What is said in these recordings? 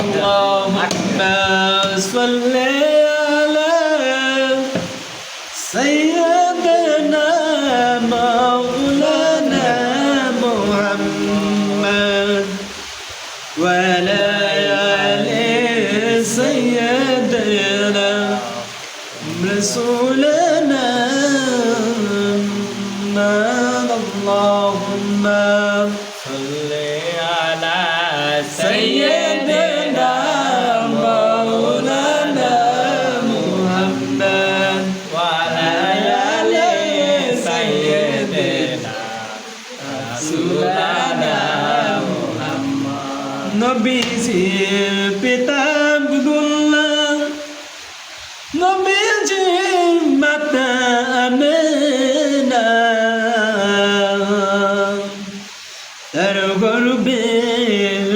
اللهم صل على سيدنا مولانا محمد وعلى سيدنا رسولنا اللهم নবীজির পিতা আব্দুল্লাহ। নবীজির মাতা আমেনা। তার গর্বে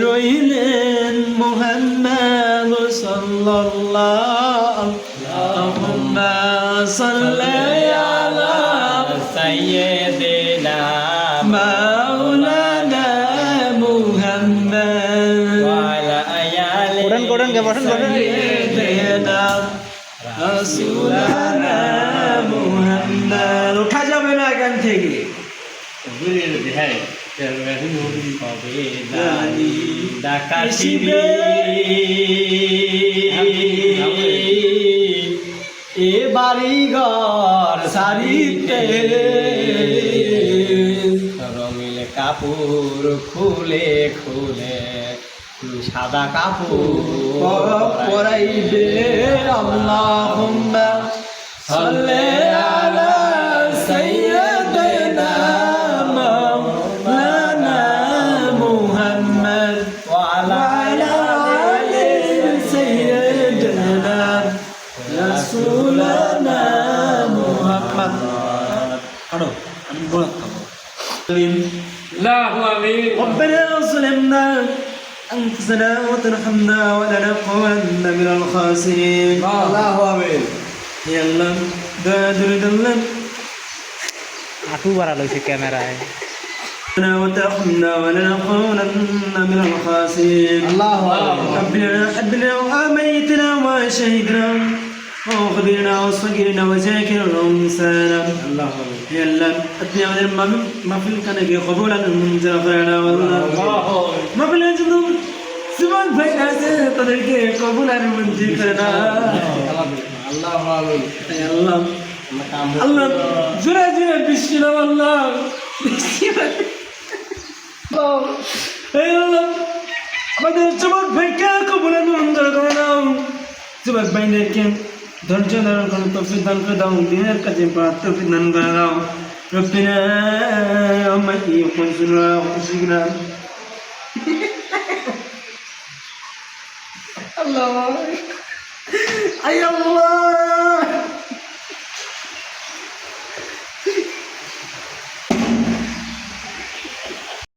রইলেন মোহাম্মদ সাল্লাল্লাহ আল্লাহুম্মা সাল্লি আলা সাইয়্যিদিনা মা গঠন গঠন কে গঠন গঠন। উঠা যাবে না এখান থেকে। এ বাড়ি ঘর সারিতে রঙিল কাপড় খুলে খুলে সাদা কাপড় পরাইবে আল্লাহুম্মা সাল্লি আলা সাইয়্যিদিনা মাওলানা মুহাম্মদ وعلى وعلى آل سيدنا رسولنا محمد পড়ো আমি বলা ربنا ظلمنا أنفسنا وترحمنا ولا نكون من الخاسرين আল্লাহু আমিন يلا بادر دلنا আটু বাড়া লইছে ক্যামেরায় وترحمنا ولا نكون من الخاسرين আল্লাহু আমিন ربنا حبنا وآميتنا وشهدنا وغفرنا وصغرنا وذاكرنا وانسانا আল্লাহু আমিন يلا أدني على ما في الكنك قبولا من زغفرنا والله ما في الجنوب سبحان بين তাদেরকে কবুল আর মঞ্জুর করে না আল্লাহু আমিন আল্লাহ আল্লাহ জোরে জোরে বৃষ্টি নাও আল্লাহ বৃষ্টি নাও। এই আল্লাহ আমাদের যুবক ভাইকে কবুল আর মঞ্জুর করে নাও যুবক ভাইদেরকে ধৈর্য ধারণ করে তৌফিক দান করে দাও দিনের কাজে পাওয়ার তৌফিক দান করে দাও ربنا أمتي وخذنا وخشنا الله أي الله